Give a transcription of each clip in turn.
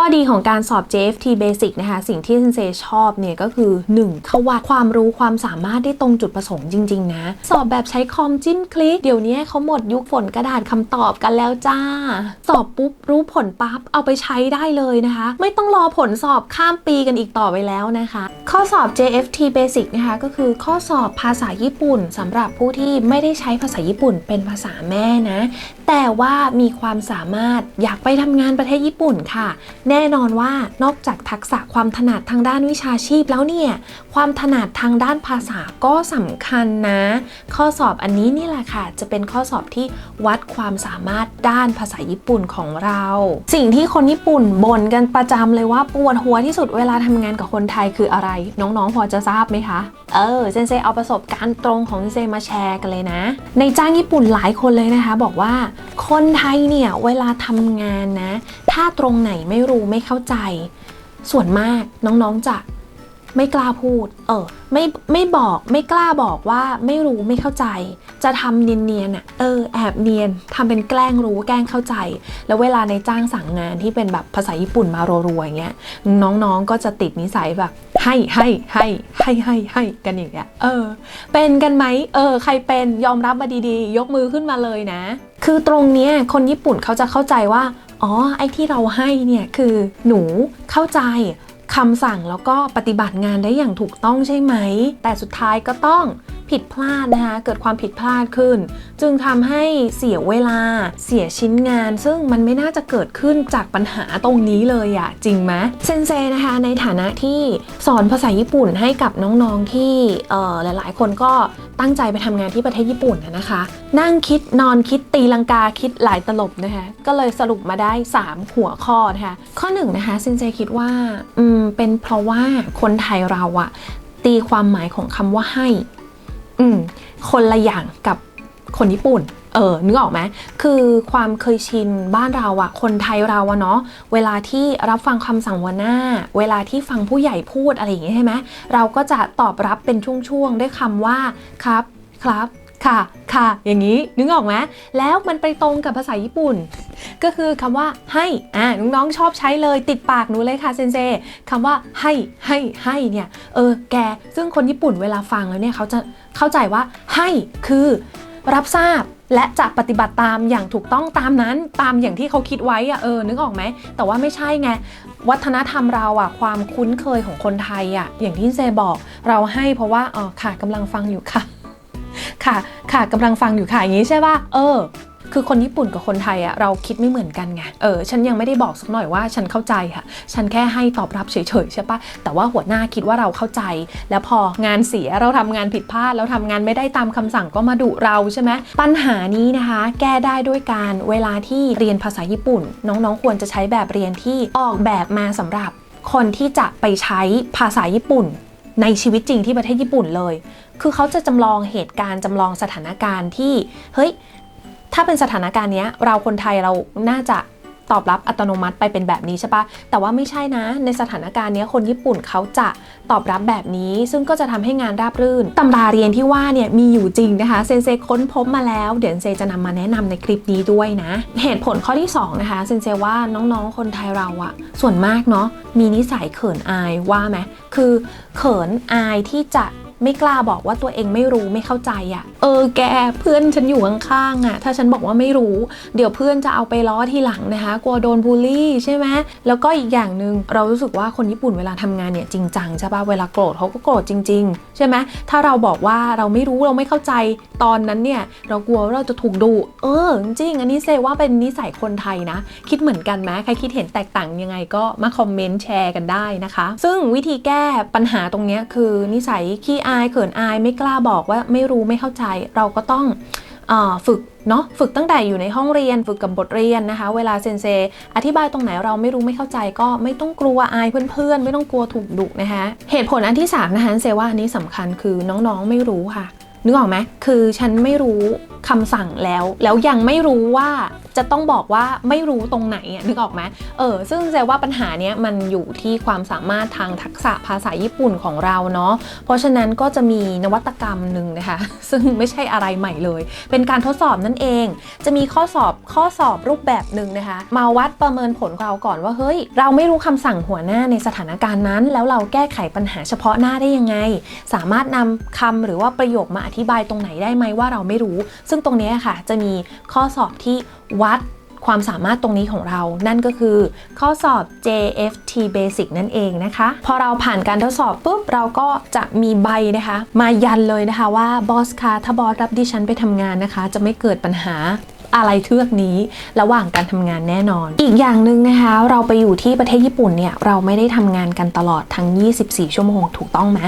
ข้อดีของการสอบ JFT Basic นะคะ สิ่งที่เซนเซชอบเนี่ยก็คือ 1. เขาวัดความรู้ความสามารถได้ตรงจุดประสงค์จริง ๆ นะ สอบแบบใช้คอมจิ้มคลิก เดี๋ยวนี้เขาหมดยุคฝนกระดาษคำตอบกันแล้วจ้า สอบปุ๊บรู้ผลปั๊บ เอาไปใช้ได้เลยนะคะ ไม่ต้องรอผลสอบข้ามปีกันอีกต่อไปแล้วนะคะ ข้อสอบ JFT Basic นะคะก็คือข้อสอบภาษาญี่ปุ่นสำหรับผู้ที่ไม่ได้ใช้ภาษาญี่ปุ่นเป็นภาษาแม่นะ แต่ว่ามีความสามารถอยากไปทำงานประเทศญี่ปุ่นค่ะแน่นอนว่านอกจากทักษะความถนัดทางด้านวิชาชีพแล้วเนี่ย ความถนัดทางด้านภาษาก็สำคัญนะ ข้อสอบอันนี้นี่แหละค่ะ จะเป็นข้อสอบที่วัดความสามารถด้านภาษาญี่ปุ่นของเรา สิ่งที่คนญี่ปุ่นบ่นกันประจำเลยว่าปวดหัวที่สุดเวลาทำงานกับคนไทยคืออะไร น้องๆ พอจะทราบไหมคะ เออเซนเซเอาประสบการณ์ตรงของเซนเซมาแชร์กันเลยนะ ในจ้างญี่ปุ่นหลายคนเลยนะคะ บอกว่าคนไทยเนี่ยเวลาทำงานนะถ้าตรงไหนไม่รู้ไม่เข้าใจ ส่วนมากน้องๆจะไม่กล้าพูด เออ ไม่ไม่บอกไม่กล้าบอกว่าไม่รู้ไม่เข้าใจ จะทำเนียนๆอะ เออ แอบเนียนทำเป็นแกล้งรู้แกล้งเข้าใจ แล้วเวลาในจ้างสั่งงานที่เป็นแบบภาษาญี่ปุ่นมารัวๆอย่างเงี้ยน้องๆก็จะติดนิสัยแบบ ให้ให้ให้ให้ให้ให้กันอย่างเงี้ยเออ เป็นกันไหมเออ ใครเป็นยอมรับมาดีๆ ยกมือขึ้นมาเลยนะ คือตรงเนี้ยคนญี่ปุ่นเขาจะเข้าใจว่าอ๋อไอ้ที่เราให้เนี่ยคือหนูเข้าใจ คำสั่งแล้วก็ปฏิบัติงานได้อย่างถูกต้องใช่ไหม แต่สุดท้ายก็ต้องผิดพลาดนะคะ เกิดความผิดพลาดขึ้น จึงทำให้เสียเวลา เสียชิ้นงาน ซึ่งมันไม่น่าจะเกิดขึ้นจากปัญหาตรงนี้เลยอะจริงไหมเซนเซนะคะ ในฐานะที่สอนภาษาญี่ปุ่นให้กับน้องๆที่เอ่อหลายๆ คนก็ ตั้งใจไปทำงานที่ประเทศญี่ปุ่นนะคะ นั่งคิดนอนคิดตีลังกาคิดหลายตลบนะคะก็เลยสรุปมาได้ 3 หัวข้อนะคะข้อ1นนะคะซินเจคิดว่าอืมเป็นเพราะว่าคนไทยเราอะตีความหมายของคำว่าให้อืมคนละอย่างกับคนญี่ปุ่น ออนึกออกไหมคือความเคยชินบ้านเราอะคนไทยเราอะเนาะเวลาที่รับฟังคำสั่งหัวหน้า เวลาที่ฟังผู้ใหญ่พูดอะไรอย่างงี้ใช่ไหมเราก็จะตอบรับเป็นช่วงๆด้วยคำว่าครับครับค่ะค่ะ อย่างนี้นึกออกไหมแล้วมันไปตรงกับภาษาญี่ปุ่น ก็คือคำว่าให้อ่าน้องๆชอบใช้เลยติดปากหนูเลยค่ะเซนเซคำว่าให้ให้ให้เนี่ยเออแกซึ่งคนญี่ปุ่นเวลาฟังแล้วเนี่ยเขาจะเข้าใจว่าให้คือ รับทราบและจะปฏิบัติตามอย่างถูกต้องตามนั้นตามอย่างที่เขาคิดไว้อะเออนึกออกไหม แต่ว่าไม่ใช่ไง วัฒนธรรมเราอะความคุ้นเคยของคนไทยอะอย่างที่เซบอกเราให้เพราะว่าอ๋อค่ะกำลังฟังอยู่ค่ะ ค่ะค่ะกำลังฟังอยู่ค่ะอย่างนี้ใช่ป่ะเออ คือคนญี่ปุ่นกับคนไทยอะเราคิดไม่เหมือนกันไง เออ ฉันยังไม่ได้บอกสักหน่อยว่าฉันเข้าใจค่ะ ฉันแค่ให้ตอบรับเฉยๆใช่ปะแต่ว่าหัวหน้าคิดว่าเราเข้าใจ แล้วพองานเสียเราทำงานผิดพลาดเราทำงานไม่ได้ตามคำสั่งก็มาดุเราใช่ไหมปัญหานี้นะคะ แก้ได้ด้วยการเวลาที่เรียนภาษาญี่ปุ่น น้องๆควรจะใช้แบบเรียนที่ออกแบบมาสำหรับคนที่จะไปใช้ภาษาญี่ปุ่น ในชีวิตจริงที่ประเทศญี่ปุ่นเลย คือเขาจะจำลองเหตุการณ์จำลองสถานการณ์ที่ เฮ้ย ถ้าเป็นสถานการณ์นี้เราคนไทยเราน่าจะตอบรับอัตโนมัติไปเป็นแบบนี้ใช่ปะแต่ว่าไม่ใช่นะ ในสถานการณ์นี้คนญี่ปุ่นเขาจะตอบรับแบบนี้ ซึ่งก็จะทำให้งานราบรื่นตำราเรียนที่ว่าเนี่ยมีอยู่จริงนะคะ เซนเซค้นพบมาแล้ว เดี๋ยวเซจะนำมาแนะนำในคลิปนี้ด้วยนะ เหตุผลข้อที่สองนะคะ เซนเซว่าน้องๆ คนไทยเราอะส่วนมากเนาะมีนิสัยเขินอายว่าไหมคือเขินอายที่จะไม่กล้าบอกว่าตัวเองไม่รู้ไม่เข้าใจอะเออแกเพื่อนฉันอยู่ข้างๆอะ่ะ ถ้าฉันบอกว่าไม่รู้ เดี๋ยวเพื่อนจะเอาไปล้อทีหลังนะคะกลัวโดนบูลลี่ใช่ไหมแล้วก็อีกอย่างหนึ่งเรารู้สึกว่าคนญี่ปุ่นเวลาทำงานเนี่ยจริงจังใช่ปะเวลาโกรธเขาก็โกรธจริง ๆ ใช่ไหมถ้าเราบอกว่าเราไม่รู้เราไม่เข้าใจตอนนั้นเนี่ยเรากลัวว่าเราจะถูกดุเออจริงอันนี้เซว่าเป็นนิสัยคนไทยนะ คิดเหมือนกันไหมใครคิดเห็นแตกต่างยังไงก็มาคอมเมนต์แชร์กันได้นะคะ ซึ่งวิธีแก้ปัญหาตรงนี้คือนิสัยขี้อายเขินอายไม่กล้าบอกว่าไม่รู้ไม่เข้าใจเราก็ต้องฝึกเนาะฝึกตั้งแต่อยู่ในห้องเรียน ฝึกกับบทเรียนนะคะ เวลาเซนเซอธิบายตรงไหนเราไม่รู้ไม่เข้าใจก็ไม่ต้องกลัวอายเพื่อนๆ ไม่ต้องกลัวถูกดุนะคะเหตุผลอันที่สามนะคะเซว่าอันนี้สำคัญคือน้องๆไม่รู้ค่ะนึกออกไหมคือฉันไม่รู้ คำสั่งแล้ว แล้วยังไม่รู้ว่าจะต้องบอกว่าไม่รู้ตรงไหนอะนึกออกไหมเออซึ่งแจว่าปัญหาเนี้ยมันอยู่ที่ความสามารถทางทักษะภาษาญี่ปุ่นของเราเนาะเพราะฉะนั้นก็จะมีนวัตกรรมหนึ่งนะคะซึ่งไม่ใช่อะไรใหม่เลย เป็นการทดสอบนั่นเอง จะมีข้อสอบข้อสอบรูปแบบหนึ่งนะคะ มาวัดประเมินผลเราก่อนว่าเฮ้ย เราไม่รู้คำสั่งหัวหน้าในสถานการณ์นั้น แล้วเราแก้ไขปัญหาเฉพาะหน้าได้ยังไง สามารถนำคำหรือว่าประโยคมาอธิบายตรงไหนได้ไหมว่าเราไม่รู้ ซึ่งตรงนี้ค่ะจะมีข้อสอบที่วัดความสามารถตรงนี้ของเรา นั่นก็คือ ข้อสอบ JFT Basic นั่นเองนะคะ พอเราผ่านการทดสอบปุ๊บ เราก็จะมีใบนะคะ มายันเลยนะคะว่าบอสคะถ้าบอสรับดิฉันไปทำงานนะคะ จะไม่เกิดปัญหาอะไรเทือกนี้ระหว่างการทำงานแน่นอน อีกอย่างหนึ่งนะคะ เราไปอยู่ที่ประเทศญี่ปุ่นเนี่ย เราไม่ได้ทำงานกันตลอดทั้ง 24 ชั่วโมงถูกต้องไหม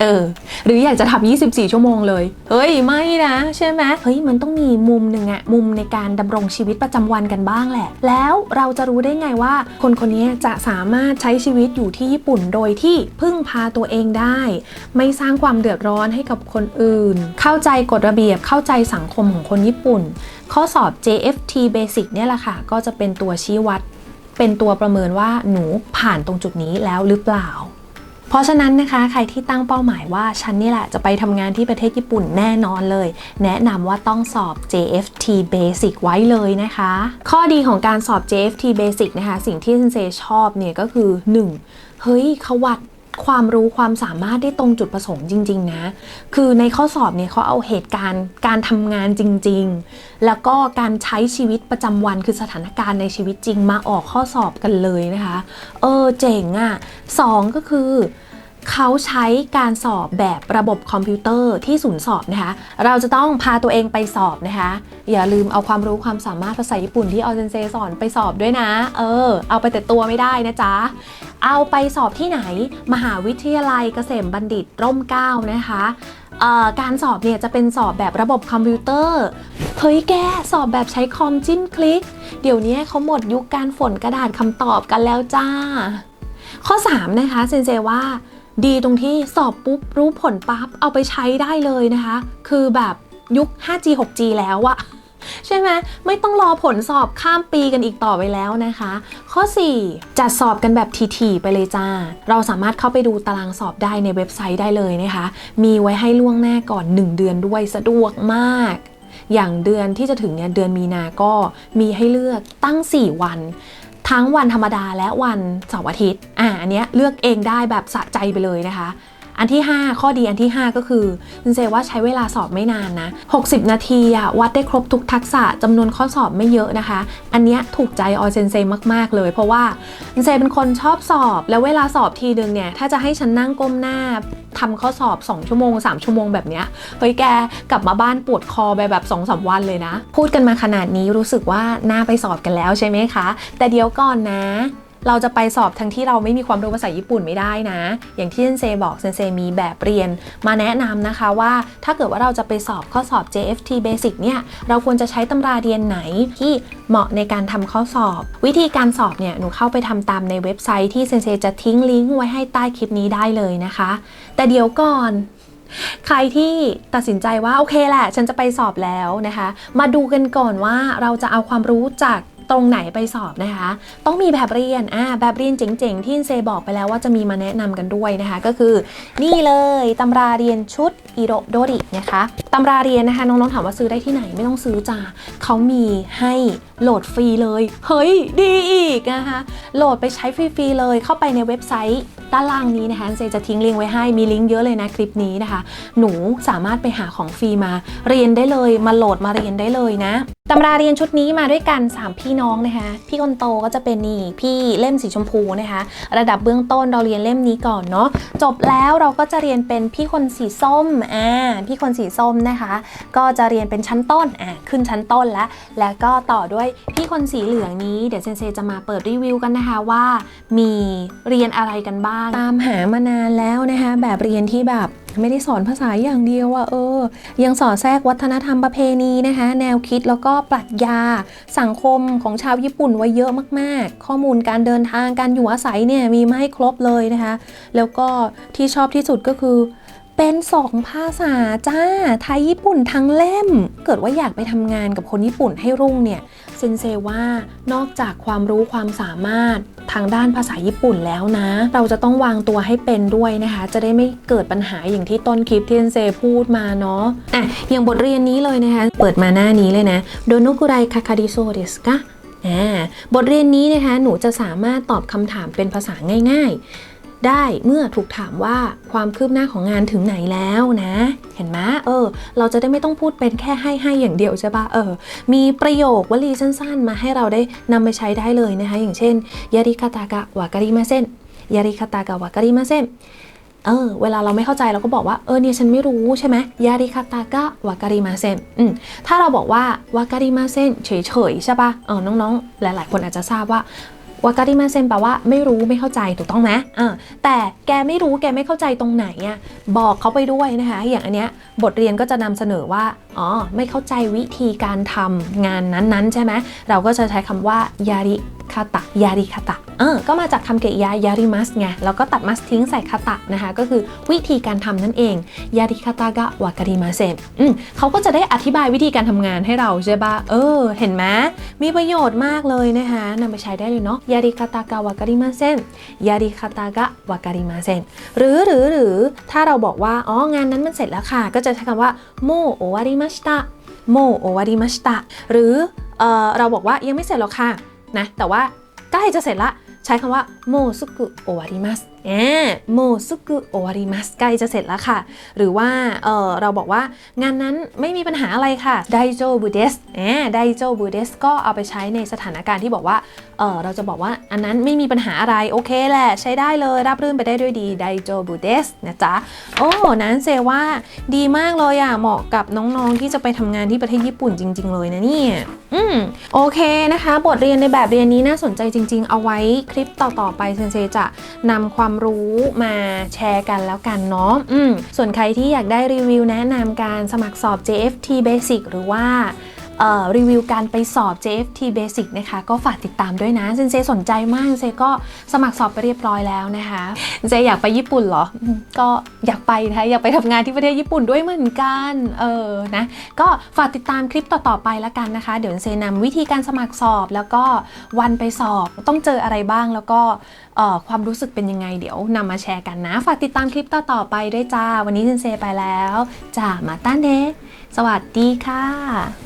เออ หรืออยากจะทำ24 ชั่วโมงเลย เฮ้ย ไม่นะ ใช่ไหมเฮ้ย มันต้องมีมุมหนึ่งอะมุมในการดำรงชีวิตประจำวันกันบ้างแหละ แล้วเราจะรู้ได้ไงว่า คนคนนี้จะสามารถใช้ชีวิตอยู่ที่ญี่ปุ่นโดยที่พึ่งพาตัวเองได้ ไม่สร้างความเดือดร้อนให้กับคนอื่น เข้าใจกฎระเบียบเข้าใจสังคมของคนญี่ปุ่น ข้อสอบ JFT Basic เนี่ยแหละค่ะ ก็จะเป็นตัวชี้วัด เป็นตัวประเมินว่าหนูผ่านตรงจุดนี้แล้วหรือเปล่า ราะฉะนั้นนะคะใครที่ตั้งเป้าหมายว่าฉันนี่แหละจะไปทำงานที่ประเทศญี่ปุ่นแน่นอนเลย แนะนำว่าต้องสอบ JFT Basic ไว้เลยนะคะ ข้อดีของการสอบ JFT Basic นะคะ สิ่งที่เซนเซชอบเนี่ยก็คือ 1. เฮ้ยเขาวัด ความรู้ความสามารถได้ตรงจุดประสงค์จริง ๆ นะ คือในข้อสอบเนี่ยเขาเอาเหตุการณ์การทำงานจริง ๆ แล้วก็การใช้ชีวิตประจำวันคือสถานการณ์ในชีวิตจริงมาออกข้อสอบกันเลยนะคะ เออเจ๋งอะ่ะสองก็คือเขาใช้การสอบแบบระบบคอมพิวเตอร์ที่ศูนย์สอบนะคะ เราจะต้องพาตัวเองไปสอบนะคะ อย่าลืมเอาความรู้ความสามารถภาษาญี่ปุ่นที่ออเซนเซสอนไปสอบด้วยนะ เออ เอาไปแต่ตัวไม่ได้นะจ๊ะ เอาไปสอบที่ไหน มหาวิทยาลัยเกษมบัณฑิตร่มเก้านะคะการสอบเนี่ยจะเป็นสอบแบบระบบคอมพิวเตอร์ เฮ้ยแกสอบแบบใช้คอมจิ้มคลิก เดี๋ยวนี้เขาหมดยุคการฝนกระดาษคำตอบกันแล้วจ้า ข้อ 3 นะคะเซนเซว่า ดีตรงที่สอบปุ๊บรู้ผลปั๊บเอาไปใช้ได้เลยนะคะ คือแบบยุค 5G 6G แล้วอะ ใช่ไหมไม่ต้องรอผลสอบข้ามปีกันอีกต่อไปแล้วนะคะ ข้อ 4 จัดสอบกันแบบทีๆไปเลยจ้า เราสามารถเข้าไปดูตารางสอบได้ในเว็บไซต์ได้เลยนะคะ มีไว้ให้ล่วงหน้าก่อน 1 เดือนด้วยสะดวกมากอย่างเดือนที่จะถึงเนี่ยเดือนมีนาก็มีให้เลือกตั้ง 4 วัน ทั้งวันธรรมดาและวันเสาร์อาทิตย์อ่าอันเนี้ยเลือกเองได้แบบสะใจไปเลยนะคะ อันที่ 5 ข้อดีอันที่ 5 ก็คือซินเซว่าใช้เวลาสอบไม่นานนะ 60 นาทีอะวัดได้ครบทุกทักษะจำนวนข้อสอบไม่เยอะนะคะ อันเนี้ยถูกใจออเซนเซมากๆ เลย เพราะว่าซินเซเป็นคนชอบสอบ แล้วเวลาสอบทีนึงเนี่ย ถ้าจะให้ฉันนั่งก้มหน้าทำข้อสอบ 2 ชั่วโมง 3 ชั่วโมงแบบเนี้ยเฮ้ยแกกลับมาบ้านปวดคอไปแบบ2อสวันเลยนะ พูดกันมาขนาดนี้รู้สึกว่าน่าไปสอบกันแล้วใช่ไหมคะ แต่เดี๋ยวก่อนนะ เราจะไปสอบทั้งที่เราไม่มีความรู้ภาษาญี่ปุ่นไม่ได้นะ อย่างที่เซนเซบอกเซนเซมีแบบเรียน มาแนะนำนะคะว่าถ้าเกิดว่าเราจะไปสอบข้อสอบ JFT Basic เนี่ย เราควรจะใช้ตำราเรียนไหนที่เหมาะในการทำข้อสอบ วิธีการสอบเนี่ยหนูเข้าไปทำตามในเว็บไซต์ที่เซนเซจะทิ้งลิงก์ไว้ให้ใต้คลิปนี้ได้เลยนะคะ แต่เดี๋ยวก่อนใครที่ตัดสินใจว่าโอเคแหละ ฉันจะไปสอบแล้วนะคะ มาดูกันก่อนว่าเราจะเอาความรู้จาก ตรงไหนไปสอบนะคะ ต้องมีแบบเรียนอ่าแบบเรียนเจ๋งๆ ที่เซบอกไปแล้วว่าจะมีมาแนะนำกันด้วยนะคะ ก็คือนี่เลยตำราเรียนชุดอิโรโดรินะคะตำราเรียนนะคะน้องๆถามว่าซื้อได้ที่ไหนไม่ต้องซื้อจ้าเขามีให้โหลดฟรีเลย เฮ้ย ดีอีกนะคะ โหลดไปใช้ฟรีๆเลยเข้าไปในเว็บไซต์ ด้านล่างนี้นะคะเซจะทิ้งลิงก์ไว้ให้ มีลิงก์เยอะเลยนะคลิปนี้นะคะ หนูสามารถไปหาของฟรีมา เรียนได้เลย มาโหลดมาเรียนได้เลยนะตำราเรียนชุดนี้มาด้วยกัน 3 พี่น้องนะคะ พี่คนโตก็จะเป็นนี่พี่เล่มสีชมพูนะคะ ระดับเบื้องต้นเราเรียนเล่มนี้ก่อนเนาะจบแล้วเราก็จะเรียนเป็นพี่คนสีส้มอ่าพี่คนสีส้มนะคะ ก็จะเรียนเป็นชั้นต้นอ่าขึ้นชั้นต้นแล้วแล้วก็ต่อด้วยพี่คนสีเหลืองนี้เดี๋ยวเซนเซจะมาเปิดรีวิวกันนะคะว่า มีเรียนอะไรกันบ้างตามหามานานแล้วนะคะ แบบเรียนที่แบบไม่ได้สอนภาษาอย่างเดียวอะเออ ยังสอนแทรกวัฒนธรรมประเพณีนะคะ แนวคิดแล้วก็ปรัชญา สังคมของชาวญี่ปุ่นไว้เยอะมากๆ ข้อมูลการเดินทางการอยู่อาศัยเนี่ยมีมาให้ครบเลยนะคะ แล้วก็ที่ชอบที่สุดก็คือ เป็น2ภาษาจ้า ไทยญี่ปุ่นทั้งเล่ม เกิดว่าอยากไปทำงานกับคนญี่ปุ่นให้รุ่งเนี่ยเซนเซว่านอกจากความรู้ความสามารถทางด้านภาษาญี่ปุ่นแล้วนะ เราจะต้องวางตัวให้เป็นด้วยนะคะ จะได้ไม่เกิดปัญหาอย่างที่ต้นคลิปที่เซนเซพูดมาเนาะอะอย่างบทเรียนนี้เลยนะคะ เปิดมาหน้านี้เลยนะโดโนกุไรคาคาดิโซเดสกะอ่าบทเรียนนี้นะคะ หนูจะสามารถตอบคำถามเป็นภาษาง่าย ๆ ได้เมื่อถูกถามว่าความคืบหน้าของงานถึงไหนแล้วนะ เห็นไหมเออ เราจะได้ไม่ต้องพูดเป็นแค่ให้ให้อย่างเดียวใช่ปะเออ มีประโยควลีสั้นๆ มาให้เราได้นำไปใช้ได้เลยนะคะ อย่างเช่นยาริคาตากะวาการิมาเซนยาริคาตากะวาการิมาเซนเออเวลาเราไม่เข้าใจเราก็บอกว่าเออเนี่ยฉันไม่รู้ใช่ไหมยาริคาตากะวาการิมาเซนอืมถ้าเราบอกว่าวาการิมาเซนเฉยๆใช่ปะเออน้องๆ หลายๆ คนอาจจะทราบว่า วาการิมาเซนแปลว่าไม่รู้ไม่เข้าใจถูกต้องไหมอ่าแต่แกไม่รู้แกไม่เข้าใจตรงไหนอะบอกเขาไปด้วยนะคะ อย่างอันเนี้ยบทเรียนก็จะนำเสนอว่าอ๋อไม่เข้าใจวิธีการทำงานนั้นๆ ใช่ไหมเราก็จะใช้คำว่ายาริ คาตะยาริคาตะเออก็มาจากคำกริยายาริมัสไงแล้วก็ตัดมัสทิ้งใส่คาตะนะคะ ก็คือวิธีการทำนั่นเองยาริคาตะกะวาการิมาเซนอืมเขาก็จะได้อธิบายวิธีการทำงานให้เราใช่ปะเออ เห็นไหมมีประโยชน์มากเลยนะคะนำไปใช้ได้เลยเนาะยาริคาตะกะวาการิมาเซนยาริคาตะกะวาการิมาเซนหรือหรือหรือถ้าเราบอกว่าอ๋องานนั้นมันเสร็จแล้วค่ะ ก็จะใช้คำว่าโมโอวาริมาชิตะโมโอวาริมาชิตะหรือเออเราบอกว่ายังไม่เสร็จหรอกค่ะ นะแต่ว่าใกล้จะเสร็จละใช้คำว่าโมสุกุโอวาริมัส เอโมสุกุโอวาริมัสใกล้จะเสร็จแล้วค่ะ หรือว่าเออเราบอกว่างานนั้นไม่มีปัญหาอะไรค่ะไดโจบูเดสเอไดโจบูเดสก็เอาไปใช้ในสถานการณ์ที่บอกว่าเออเราจะบอกว่าอันนั้นไม่มีปัญหาอะไร โอเคแหละ ใช้ได้เลยราบรื่นไปได้ด้วยดีไดโจบูเดสนะจ๊ะ โอ้นั้นเซว่าดีมากเลยอะเหมาะกับน้องๆที่จะไปทำงานที่ประเทศญี่ปุ่นจริง ๆ เลยนะเนี่ยอืมโอเคนะคะ บทเรียนในแบบเรียนนี้น่าสนใจจริง ๆ เอาไว้คลิปต่อๆไปเซนเซจะนำความรู้มาแชร์กันแล้วกันเนาะส่วนใครที่อยากได้รีวิวแนะนำการสมัครสอบ JFT Basic หรือว่า รีวิวการไปสอบ JFT Basic นะคะ ก็ฝากติดตามด้วยนะเซนเซสนใจมากเซนเซก็สมัครสอบไปเรียบร้อยแล้วนะคะเซนเซอยากไปญี่ปุ่นเหรอ ก็อยากไปนะคะอยากไปทำงานที่ประเทศญี่ปุ่นด้วยเหมือนกันเออนะก็ฝากติดตามคลิปต่อๆไปแล้วกันนะคะ เดี๋ยวเซนำวิธีการสมัครสอบแล้วก็วันไปสอบต้องเจออะไรบ้างแล้วก็ความรู้สึกเป็นยังไงเดี๋ยวนำมาแชร์กันนะ ฝากติดตามคลิปต่อๆไปด้วยจ้า วันนี้เซนเซไปแล้วจ้ามาต้านเด สวัสดีค่ะ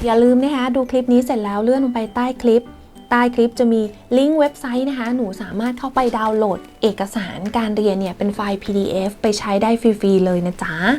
อย่าลืมนะคะดูคลิปนี้เสร็จแล้วเลื่อนลงไปใต้คลิป ใต้คลิปจะมีลิงก์เว็บไซต์นะคะ หนูสามารถเข้าไปดาวน์โหลด เอกสารการเรียนเนี่ยเป็นไฟล์ PDF ไปใช้ได้ฟรีๆเลยนะจ๊ะ